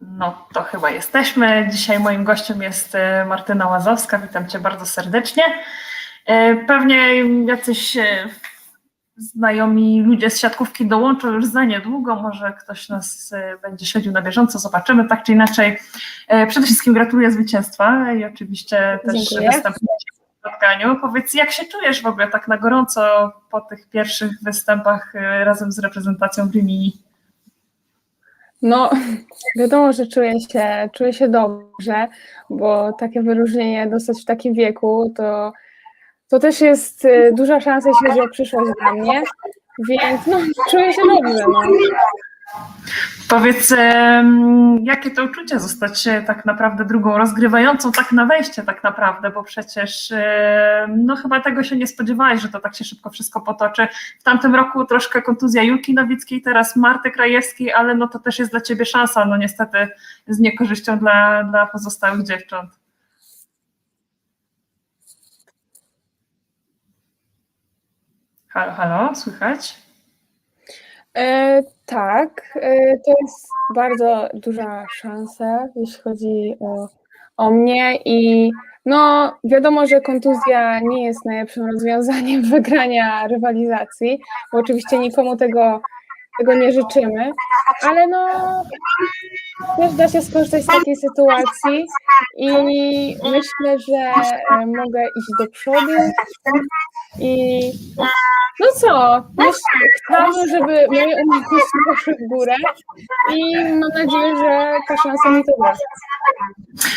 No to chyba jesteśmy. Dzisiaj moim gościem jest e, Martyna Łazowska. Witam Cię bardzo serdecznie. E, Pewnie jacyś e, znajomi ludzie z siatkówki dołączą już za niedługo. Może ktoś nas będzie śledził na bieżąco. Zobaczymy tak czy inaczej. Przede wszystkim gratuluję zwycięstwa i oczywiście też występu w spotkaniu. Powiedz, jak się czujesz w ogóle tak na gorąco po tych pierwszych występach razem z reprezentacją w Rimini? No, wiadomo, że czuję się, czuję się dobrze, bo takie wyróżnienie dostać w takim wieku, to, to też jest y, duża szansa, jeśli chodzi o przyszłość dla mnie, więc no, czuję się dobrze. No. Powiedz, jakie to uczucie zostać e, tak naprawdę drugą rozgrywającą, tak na wejście tak naprawdę, bo przecież no chyba tego się nie spodziewałeś, że to tak się szybko wszystko potoczy. W tamtym roku troszkę kontuzja Julki Nowickiej, teraz Marty Krajewskiej, ale no to też jest dla Ciebie szansa, no niestety z niekorzyścią dla, dla pozostałych dziewcząt. Halo, halo, słychać? E, tak, e, to jest bardzo duża szansa, jeśli chodzi o, o mnie i no wiadomo, że kontuzja nie jest najlepszym rozwiązaniem wygrania rywalizacji, bo oczywiście nikomu tego, tego nie życzymy, ale no też da się skorzystać z takiej sytuacji i myślę, że e, mogę iść do przodu i no co, chciałabym, żeby moje umiejętności poszły w górę i mam nadzieję, że ta szansa mi to da.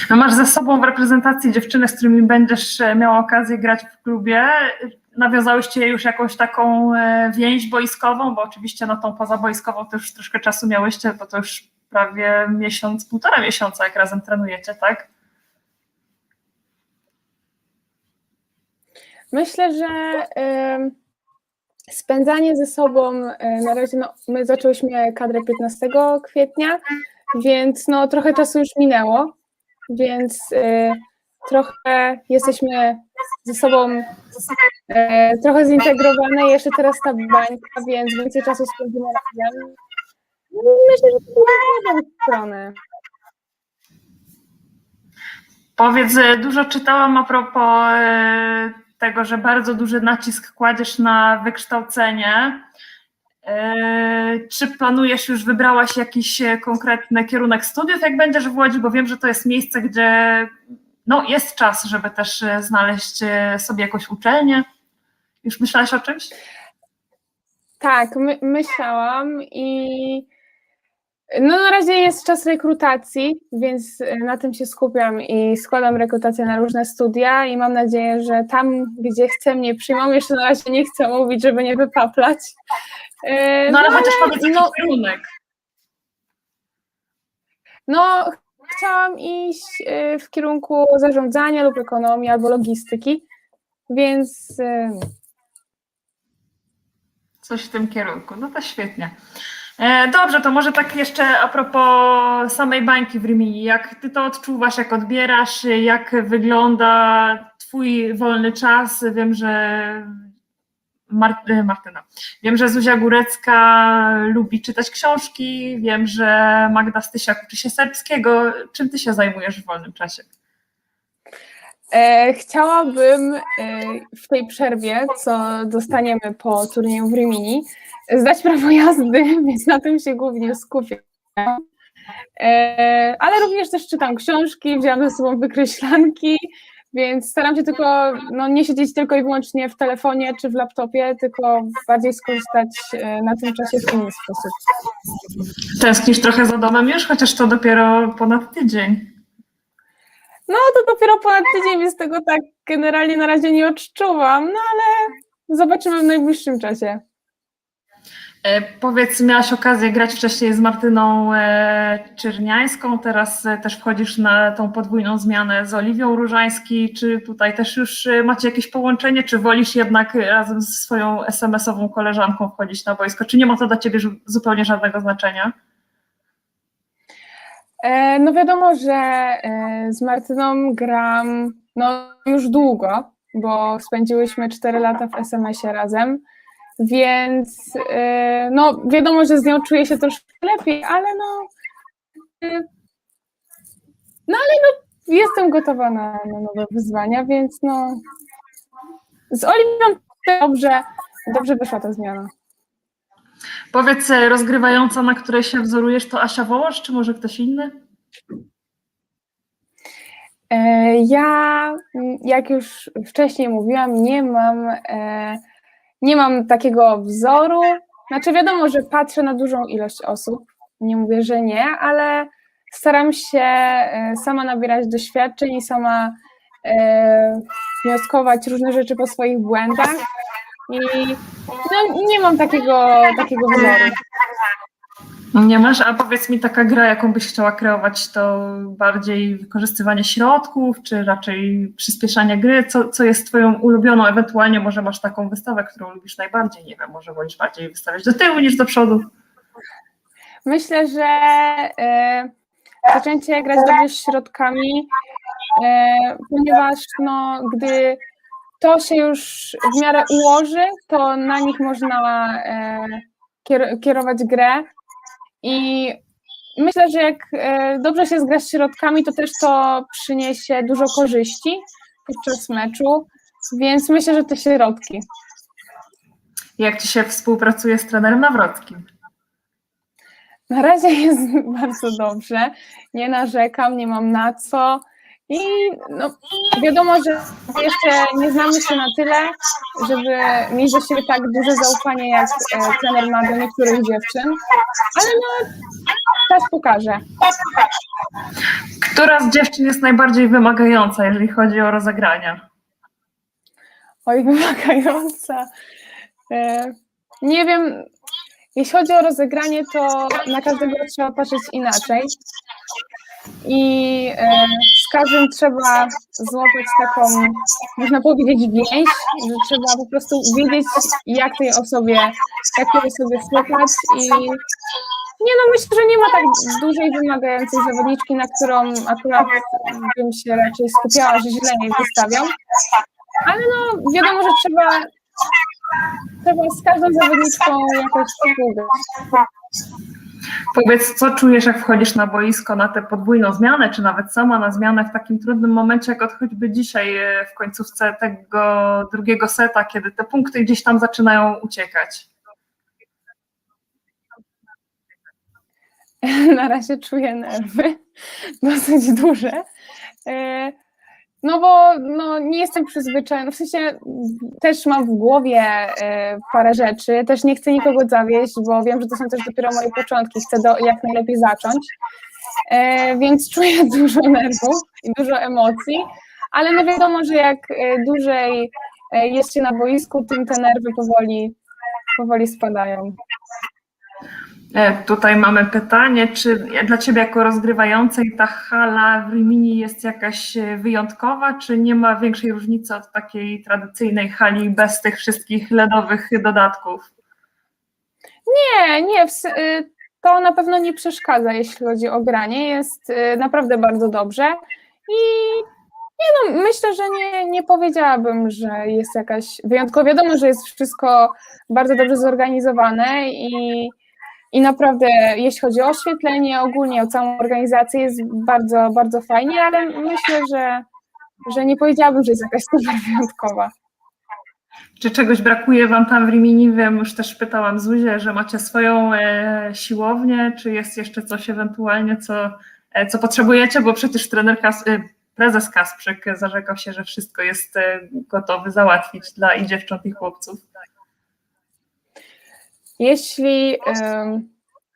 No masz ze sobą w reprezentacji dziewczyny, z którymi będziesz e, miała okazję grać w klubie. Nawiązałyście już jakąś taką e, więź boiskową, bo oczywiście na tą pozaboiskową już troszkę czasu miałyście, bo to już prawie miesiąc, półtora miesiąca, jak razem trenujecie, tak? Myślę, że em, spędzanie ze sobą, e, na razie no, my zaczęłyśmy kadrę 15 kwietnia, więc no trochę czasu już minęło, więc e, trochę jesteśmy ze sobą e, trochę zintegrowane, jeszcze teraz ta bańka, więc więcej czasu spędzimy razem. Myślę, że to w dobrą stronę. Powiedz, e, dużo czytałam a propos e, tego, że bardzo duży nacisk kładziesz na wykształcenie. E, Czy planujesz już, wybrałaś jakiś konkretny kierunek studiów, jak będziesz w Łodzi, bo wiem, że to jest miejsce, gdzie no, jest czas, żeby też e, znaleźć e, sobie jakąś uczelnię. Już myślałaś o czymś? Tak, my, myślałam i no na razie jest czas rekrutacji, więc e, na tym się skupiam i składam rekrutację na różne studia i mam nadzieję, że tam, gdzie chcę mnie przyjmą, jeszcze na razie nie chcę mówić, żeby nie wypaplać. No ale chociaż powiedz no, kierunek. no chciałam iść e, w kierunku zarządzania lub ekonomii albo logistyki, więc e, Coś w tym kierunku. No to świetnie. E, Dobrze, to może tak jeszcze a propos samej bańki w Rimini. Jak ty to odczuwasz, jak odbierasz, jak wygląda twój wolny czas? Wiem, że Mart- e, Martyna. Wiem, że Zuzia Górecka lubi czytać książki. Wiem, że Magda Stysiak uczy się serbskiego. Czym ty się zajmujesz w wolnym czasie? E, chciałabym e, w tej przerwie, co dostaniemy po turnieju w Rimini, zdać prawo jazdy, więc na tym się głównie skupiam. E, ale również też czytam książki, wziąłam ze sobą wykreślanki, więc staram się tylko no, nie siedzieć tylko i wyłącznie w telefonie czy w laptopie, tylko bardziej skorzystać e, na tym czasie w inny sposób. Tęsknisz trochę za domem już, chociaż to dopiero ponad tydzień. No to dopiero ponad tydzień, więc tego tak generalnie na razie nie odczuwam, no ale zobaczymy w najbliższym czasie. E, Powiedz, miałaś okazję grać wcześniej z Martyną e, Czerniańską, teraz e, też wchodzisz na tą podwójną zmianę z Oliwią Różański. Czy tutaj też już macie jakieś połączenie, czy wolisz jednak razem ze swoją SMS-ową koleżanką wchodzić na boisko? Czy nie ma to dla ciebie zupełnie żadnego znaczenia? No wiadomo, że z Martyną gram no, już długo, bo spędziłyśmy 4 lata w SMS-ie razem, więc e, no wiadomo, że z nią czuję się troszkę lepiej, ale no e, No ale no, jestem gotowa na, na nowe wyzwania, więc no z Oliwią dobrze, dobrze wyszła ta zmiana. Powiedz, e, rozgrywająca, na której się wzorujesz, to Asia Wołosz, czy może ktoś inny? E, Ja, jak już wcześniej mówiłam, nie mam, e, nie mam takiego wzoru. Znaczy, wiadomo, że patrzę na dużą ilość osób, nie mówię, że nie, ale staram się e, sama nabierać doświadczeń i sama e, wnioskować różne rzeczy po swoich błędach. I no, nie mam takiego, takiego wzoru. Nie masz, a powiedz mi taka gra, jaką byś chciała kreować, to bardziej wykorzystywanie środków, czy raczej przyspieszanie gry? Co, co jest twoją ulubioną? Ewentualnie może masz taką wystawę, którą lubisz najbardziej, nie wiem, może wolisz bardziej wystawiać do tyłu niż do przodu? Myślę, że e, zaczęcie grać dobrze środkami, e, ponieważ no, gdy to się już w miarę ułoży, to na nich można kier- kierować grę. I myślę, że jak e, dobrze się zgra z środkami, to też to przyniesie dużo korzyści podczas meczu, więc myślę, że te środki. Jak ci się współpracuje z trenerem Nawrockim? Na razie jest bardzo dobrze. Nie narzekam, nie mam na co. I no, wiadomo, że jeszcze nie znamy się na tyle, żeby mieć do siebie tak duże zaufanie, jak e, trener ma do niektórych dziewczyn. Ale no, czas pokaże. Która z dziewczyn jest najbardziej wymagająca, jeżeli chodzi o rozegrania? Oj, wymagająca. E, Nie wiem, jeśli chodzi o rozegranie, to na każdego trzeba patrzeć inaczej. I e, z każdym trzeba złapać taką, można powiedzieć, więź, że trzeba po prostu wiedzieć, jak tej osobie, jak tej osobie słuchać i nie no, myślę, że nie ma tak dużej wymagającej zawodniczki, na którą akurat bym się raczej skupiała, że źle jej wystawiam. Ale no, wiadomo, że trzeba, trzeba z każdą zawodniczką jakoś współgrać. Powiedz, co czujesz, jak wchodzisz na boisko na tę podwójną zmianę, czy nawet sama na zmianę w takim trudnym momencie, jak od choćby dzisiaj e, w końcówce tego drugiego seta, kiedy te punkty gdzieś tam zaczynają uciekać? Na razie czuję nerwy dosyć duże. No bo no, nie jestem przyzwyczajona, w sensie też mam w głowie e, parę rzeczy, też nie chcę nikogo zawieść, bo wiem, że to są też dopiero moje początki, chcę do, jak najlepiej zacząć, E, więc czuję dużo nerwów i dużo emocji, ale no wiadomo, że jak e, dłużej jest się na boisku, tym te nerwy powoli, powoli spadają. E, Tutaj mamy pytanie, czy dla Ciebie jako rozgrywającej ta hala w Rimini jest jakaś e, wyjątkowa, czy nie ma większej różnicy od takiej tradycyjnej hali bez tych wszystkich LEDowych dodatków? Nie, nie, y, to na pewno nie przeszkadza, jeśli chodzi o granie. Jest y, naprawdę bardzo dobrze i nie no, myślę, że nie, nie powiedziałabym, że jest jakaś wyjątkowa. Wiadomo, że jest wszystko bardzo dobrze zorganizowane i, i naprawdę, jeśli chodzi o oświetlenie, ogólnie o całą organizację, jest bardzo, bardzo fajnie, ale myślę, że, że nie powiedziałabym, że jest jakaś super wyjątkowa. Czy czegoś brakuje Wam tam w Rimini? Wiem, już też pytałam Zuzię, że macie swoją e, siłownię, czy jest jeszcze coś ewentualnie, co, e, co potrzebujecie, bo przecież trener Kas, e, prezes Kasprzyk zarzekał się, że wszystko jest e, gotowy załatwić dla i dziewcząt i chłopców. Jeśli,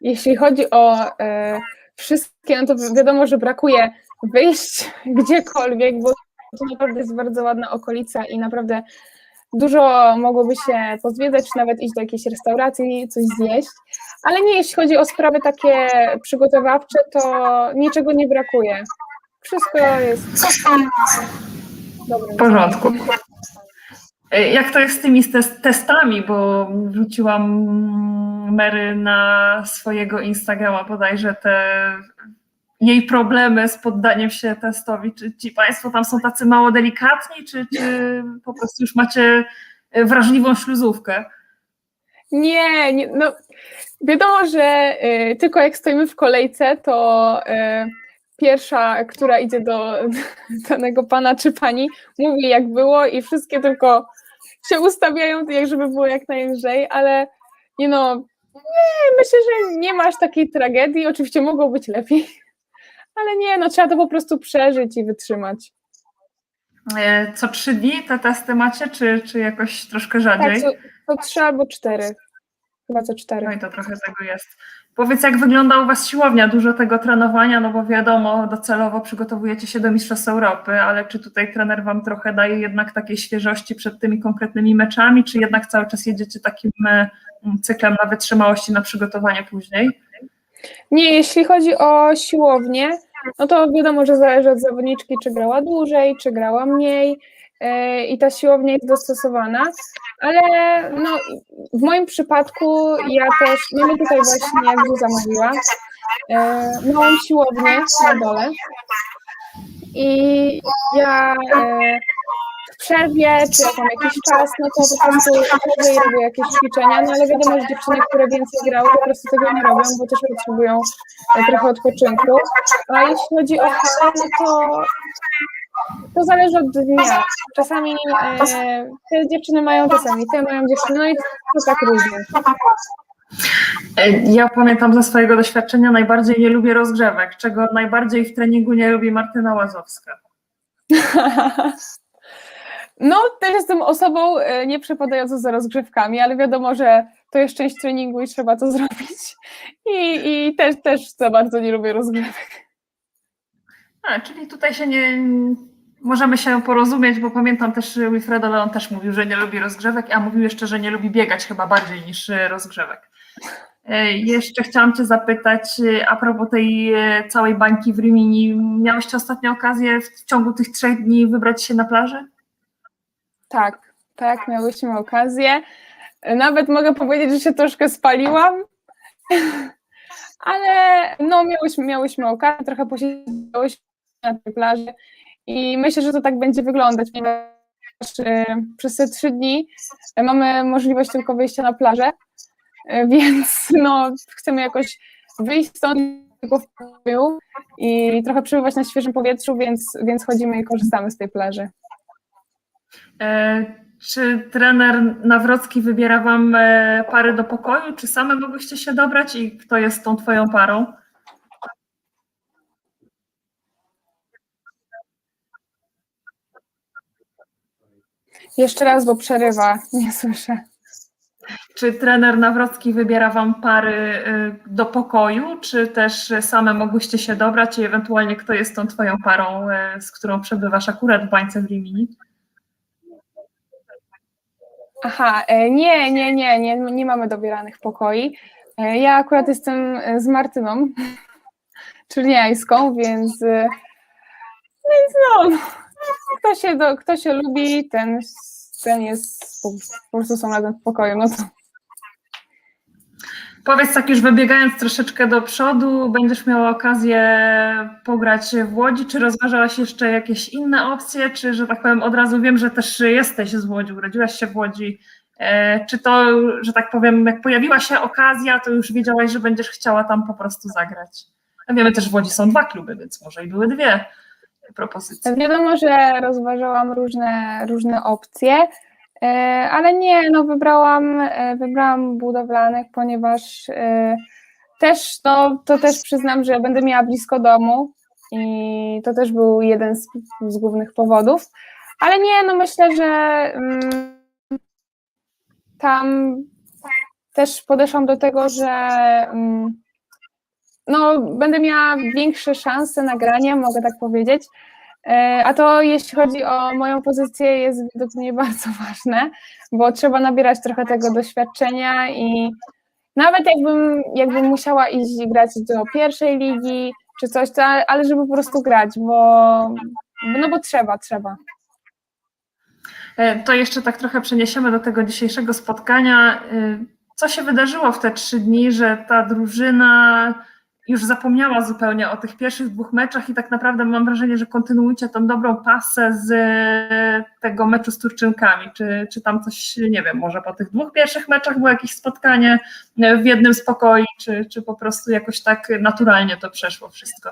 jeśli chodzi o e, wszystkie, no to wi- wiadomo, że brakuje wyjść gdziekolwiek, bo to naprawdę jest bardzo ładna okolica i naprawdę dużo mogłoby się pozwiedzać, czy nawet iść do jakiejś restauracji, coś zjeść, ale nie, jeśli chodzi o sprawy takie przygotowawcze, to niczego nie brakuje. Wszystko jest. W porządku. E, Jak to jest z tymi tes- testami, bo wrzuciłam Mary na swojego Instagrama bodajże te jej problemy z poddaniem się testowi. Czy ci Państwo tam są tacy mało delikatni, czy, czy po prostu już macie e, wrażliwą śluzówkę? Nie, nie, no wiadomo, że y, tylko jak stoimy w kolejce, to y, pierwsza, która idzie do danego pana czy pani, mówi jak było i wszystkie tylko się ustawiają, jak żeby było jak najlżej, ale nie no, nie, myślę, że nie masz takiej tragedii, oczywiście mogło być lepiej, ale nie, no trzeba to po prostu przeżyć i wytrzymać. E, Co trzy dni te testy macie, czy, czy jakoś troszkę Tak, rzadziej? co, co trzy albo cztery, chyba co cztery. No i to trochę tego jest. Powiedz, jak wygląda u Was siłownia? Dużo tego trenowania, no bo wiadomo, docelowo przygotowujecie się do Mistrzostw Europy, ale czy tutaj trener Wam trochę daje jednak takiej świeżości przed tymi konkretnymi meczami, czy jednak cały czas jedziecie takim e, cyklem na wytrzymałości, na przygotowanie później? Nie, jeśli chodzi o siłownię, no to wiadomo, że zależy od zawodniczki, czy grała dłużej, czy grała mniej e, i ta siłownia jest dostosowana, ale no, w moim przypadku ja też, mamy tutaj właśnie, jak Zuza mówiła, e, siłownię na dole i ja e, w przerwie, czy mam jakiś czas, no to po prostu chodzę i robię jakieś ćwiczenia, no ale wiadomo, że dziewczyny, które więcej grały, po prostu tego nie robią, bo też potrzebują e, trochę odpoczynku. A jeśli chodzi o halę, no to to zależy od dnia. Czasami e, te dziewczyny mają, czasami te mają dziewczyny, no i to tak różnie. E, Ja pamiętam ze swojego doświadczenia, najbardziej nie lubię rozgrzewek, czego najbardziej w treningu nie lubi Martyna Łazowska. No, też jestem osobą e, nie przepadającą za rozgrzewkami, ale wiadomo, że to jest część treningu i trzeba to zrobić. I, i też, też za bardzo nie lubię rozgrzewek. A, czyli tutaj się nie. Możemy się porozumieć, bo pamiętam też Wilfredo Leon też mówił, że nie lubi rozgrzewek, a mówił jeszcze, że nie lubi biegać chyba bardziej niż e, rozgrzewek. E, Jeszcze chciałam Cię zapytać e, a propos tej całej bańki w Rimini. Miałeś ostatnio okazję w ciągu tych trzech dni wybrać się na plażę? Tak, tak, miałyśmy okazję. Nawet mogę powiedzieć, że się troszkę spaliłam, ale no, miałyśmy, miałyśmy okazję, trochę posiedziałyśmy na tej plaży i myślę, że to tak będzie wyglądać, ponieważ e, przez te trzy dni mamy możliwość tylko wyjścia na plażę, e, więc no, chcemy jakoś wyjść stąd tylko w pokoju i trochę przebywać na świeżym powietrzu, więc, więc chodzimy i korzystamy z tej plaży. E, Czy trener Nawrocki wybiera Wam e, pary do pokoju, czy same mogłyście się dobrać i kto jest tą Twoją parą? Jeszcze raz, bo przerywa, nie słyszę. Czy trener Nawrocki wybiera Wam pary y, do pokoju, czy też same mogłyście się dobrać i ewentualnie kto jest tą Twoją parą, y, z którą przebywasz akurat w bańce w Rimini? Aha, e, nie, nie, nie, nie, nie mamy dobieranych pokoi. E, Ja akurat jestem e, z Martyną, czyli jańską, więc, więc no, kto się, do, kto się lubi, ten, ten jest, po, po prostu są razem w pokoju, no to Powiedz tak już wybiegając troszeczkę do przodu, będziesz miała okazję pograć w Łodzi, czy rozważałaś jeszcze jakieś inne opcje, czy że tak powiem od razu wiem, że też jesteś z Łodzi, urodziłaś się w Łodzi, E, czy to, że tak powiem, jak pojawiła się okazja, to już wiedziałaś, że będziesz chciała tam po prostu zagrać? A wiemy też, w Łodzi są dwa kluby, więc może i były dwie propozycje. wiadomo, że rozważałam różne, różne opcje, e, ale nie, no wybrałam, e, wybrałam budowlanych, ponieważ e, też, no, to też przyznam, że będę miała blisko domu i to też był jeden z, z głównych powodów, ale nie, no myślę, że mm, tam też podeszłam do tego, że mm, no, będę miała większe szanse na granie, mogę tak powiedzieć. E, A to jeśli chodzi o moją pozycję jest według mnie bardzo ważne, bo trzeba nabierać trochę tego doświadczenia i nawet jakbym, jakbym musiała iść grać do pierwszej ligi czy coś, to, ale żeby po prostu grać, bo no bo trzeba, trzeba. E, To jeszcze tak trochę przeniesiemy do tego dzisiejszego spotkania. E, Co się wydarzyło w te trzy dni, że ta drużyna już zapomniała zupełnie o tych pierwszych dwóch meczach i tak naprawdę mam wrażenie, że kontynuujcie tą dobrą pasę z e, tego meczu z Turczynkami. Czy, czy tam coś, nie wiem, może po tych dwóch pierwszych meczach było jakieś spotkanie e, w jednym z pokoi, czy, czy po prostu jakoś tak naturalnie to przeszło wszystko?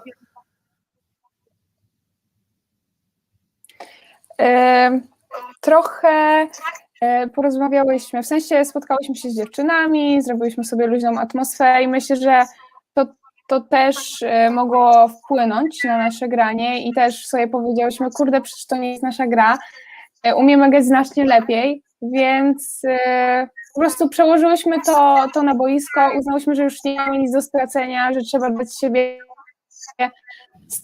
E, trochę e, porozmawiałyśmy, w sensie spotkałyśmy się z dziewczynami, zrobiłyśmy sobie luźną atmosferę i myślę, że to, też e, mogło wpłynąć na nasze granie i też sobie powiedziałyśmy, kurde, przecież to nie jest nasza gra, e, umiemy grać znacznie lepiej, więc e, po prostu przełożyłyśmy to, to na boisko, uznałyśmy, że już nie mamy nic do stracenia, że trzeba dać siebie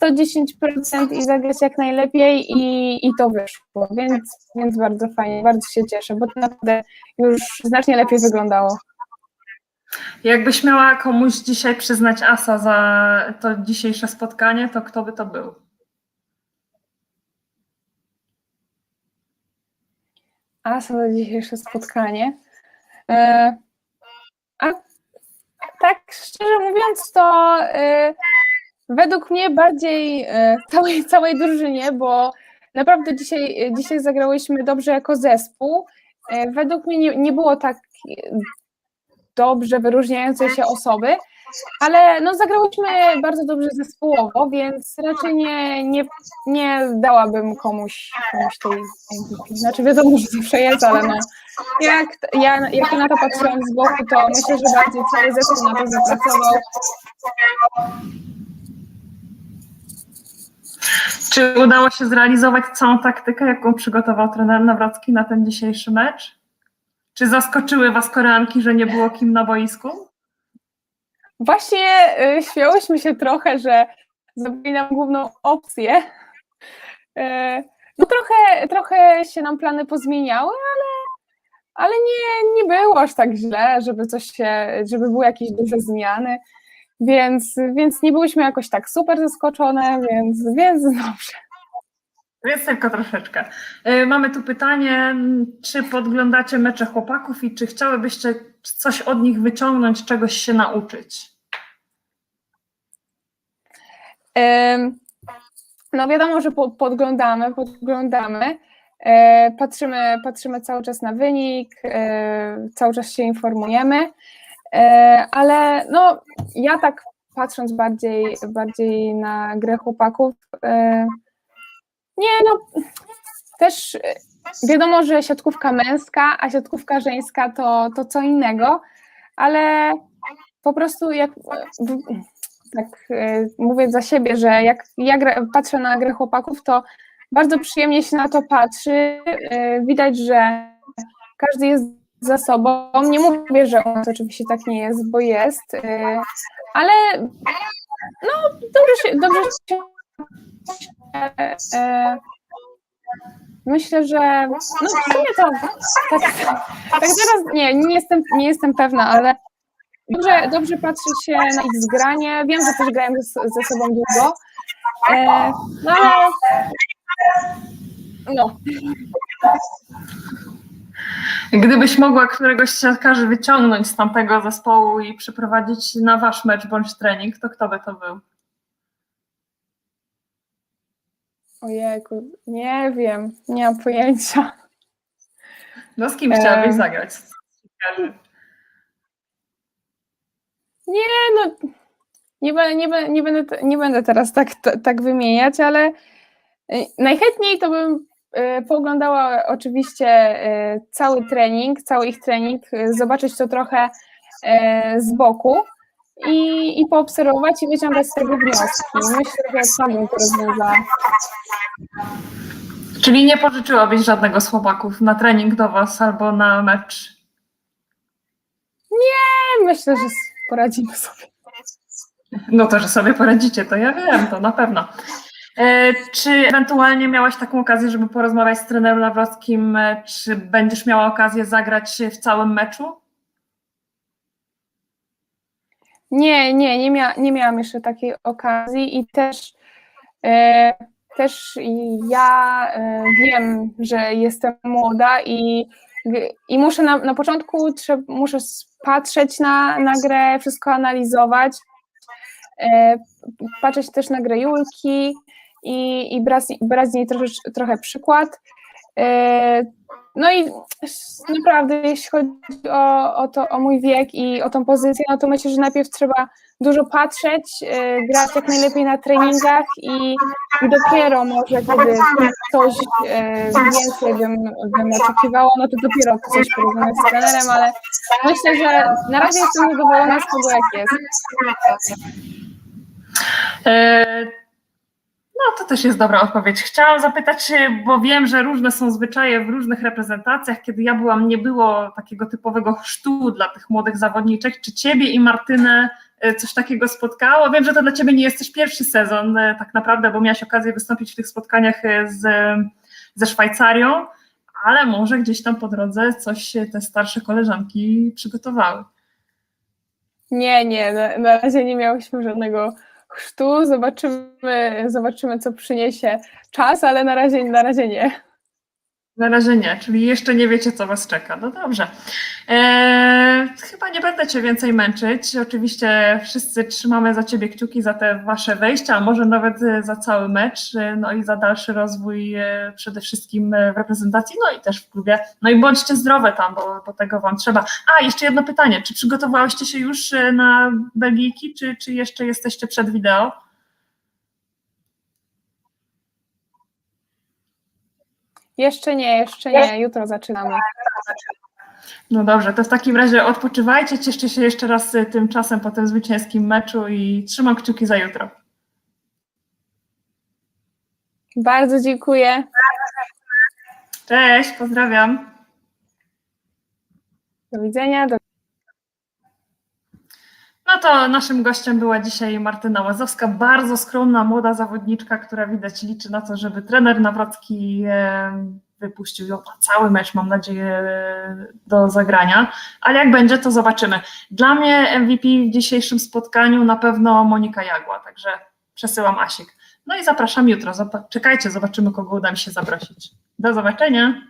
110% i zagrać jak najlepiej i, i to wyszło, więc, więc bardzo fajnie, bardzo się cieszę, bo to naprawdę już znacznie lepiej wyglądało. Jakbyś miała komuś dzisiaj przyznać asa za to dzisiejsze spotkanie, to kto by to był? A co za dzisiejsze spotkanie? E, a tak szczerze mówiąc, to e, według mnie bardziej e, całej, całej drużynie, bo naprawdę dzisiaj, dzisiaj zagrałyśmy dobrze jako zespół. Według mnie nie, nie było tak dobrze wyróżniającej się osoby, ale no zagrałyśmy bardzo dobrze zespołowo, więc raczej nie, nie, nie dałabym komuś, komuś tej MVP. Znaczy wiadomo, że zawsze jest, ale no jak, ja, jak na to patrzyłam z boku, to myślę, że bardziej cały zespół na to zapracował. Czy udało się zrealizować całą taktykę, jaką przygotował trener Nawrocki na ten dzisiejszy mecz? Czy zaskoczyły Was Koreanki, że nie było kim na boisku? Właśnie y, śmiałyśmy się trochę, że zrobili nam główną opcję. Y, no trochę, trochę się nam plany pozmieniały, ale, ale nie, nie było aż tak źle, żeby coś się, żeby były jakieś duże zmiany. Więc, więc nie byłyśmy jakoś tak super zaskoczone, więc, więc dobrze. Więc tylko troszeczkę. Y, Mamy tu pytanie, czy podglądacie mecze chłopaków i czy chciałybyście coś od nich wyciągnąć, czegoś się nauczyć? No wiadomo, że po- podglądamy, podglądamy. E, Patrzymy, patrzymy cały czas na wynik, e, cały czas się informujemy, E, ale no ja tak patrząc bardziej, bardziej na grę chłopaków, e, nie no, też e, wiadomo, że siatkówka męska, a siatkówka żeńska to, to co innego, ale po prostu jak w- tak e, mówię za siebie, że jak ja patrzę na grę chłopaków, to bardzo przyjemnie się na to patrzy. E, Widać, że każdy jest za sobą. Nie mówię, że nas oczywiście tak nie jest, bo jest, e, ale no dobrze się, dobrze się e, e, Myślę, że no w sumie to tak, tak teraz nie, nie jestem, nie jestem pewna, ale dobrze, dobrze patrzy się na ich zgranie. Wiem, że też grają ze, ze sobą długo. E, no no, Gdybyś mogła któregoś siatkarzy wyciągnąć z tamtego zespołu i przyprowadzić na wasz mecz bądź trening, to kto by to był? Ojejku, nie wiem, nie mam pojęcia. No z kim chciałabyś zagrać? Nie, no, nie, nie, nie, będę, nie będę teraz tak, tak wymieniać, ale y, najchętniej to bym y, pooglądała oczywiście y, cały trening, cały ich trening, zobaczyć to trochę z boku i, i poobserwować i wyciągać z tego wnioski. Myślę, że tak bym to rozwiązała. Czyli nie pożyczyłabyś żadnego z chłopaków na trening do was albo na mecz? Myślę, że poradzimy sobie. No to, że sobie poradzicie, to ja wiem, to na pewno. E, Czy ewentualnie miałaś taką okazję, żeby porozmawiać z trenerem Nawrockim, e, czy będziesz miała okazję zagrać w całym meczu? Nie, nie, nie, mia, nie miałam jeszcze takiej okazji i też, e, też ja e, wiem, że jestem młoda i, i muszę na, na początku muszę patrzeć na, na grę, wszystko analizować, e, patrzeć też na grę Julki i, i brać, z niej trochę, trochę przykład. No i naprawdę, jeśli chodzi o, o, to, o mój wiek i o tą pozycję, no to myślę, że najpierw trzeba dużo patrzeć, e, grać jak najlepiej na treningach i, dopiero może, kiedy coś e, więcej bym, bym oczekiwała, no to dopiero coś porozmawiać z trenerem, ale myślę, że na razie jestem zadowolona z tego, jak jest. E, No, to też jest dobra odpowiedź. Chciałam zapytać, bo wiem, że różne są zwyczaje w różnych reprezentacjach. Kiedy ja byłam, nie było takiego typowego chrztu dla tych młodych zawodniczek. Czy ciebie i Martynę e, coś takiego spotkało? Wiem, że to dla ciebie nie jest też pierwszy sezon e, tak naprawdę, bo miałaś okazję wystąpić w tych spotkaniach e, z, ze Szwajcarią, ale może gdzieś tam po drodze coś te starsze koleżanki przygotowały. Nie, nie, na, na razie nie miałyśmy żadnego chrztu. Zobaczymy, zobaczymy, co przyniesie czas, ale na razie, na razie nie. Na razie nie, czyli jeszcze nie wiecie, co Was czeka. No dobrze. Eee, chyba nie będę Cię więcej męczyć. Oczywiście wszyscy trzymamy za Ciebie kciuki za te Wasze wejścia, a może nawet e, za cały mecz, e, no i za dalszy rozwój e, przede wszystkim w reprezentacji, no i też w klubie. No i bądźcie zdrowe tam, bo, bo tego Wam trzeba. A, jeszcze jedno pytanie. Czy przygotowałyście się już na Belgijki, czy, czy jeszcze jesteście przed wideo? Jeszcze nie, jeszcze nie. Jutro zaczynamy. No dobrze, to w takim razie odpoczywajcie, cieszcie się jeszcze raz y, tym czasem po tym zwycięskim meczu i trzymam kciuki za jutro. Bardzo dziękuję. Cześć, pozdrawiam. Do widzenia. Do No to naszym gościem była dzisiaj Martyna Łazowska, bardzo skromna, młoda zawodniczka, która widać liczy na to, żeby trener Nawrocki e, wypuścił ją na cały mecz, mam nadzieję, do zagrania, ale jak będzie, to zobaczymy. Dla mnie MVP w dzisiejszym spotkaniu na pewno Monika Jagła, także przesyłam Asik. No i zapraszam jutro, czekajcie, zobaczymy, kogo uda mi się zaprosić. Do zobaczenia.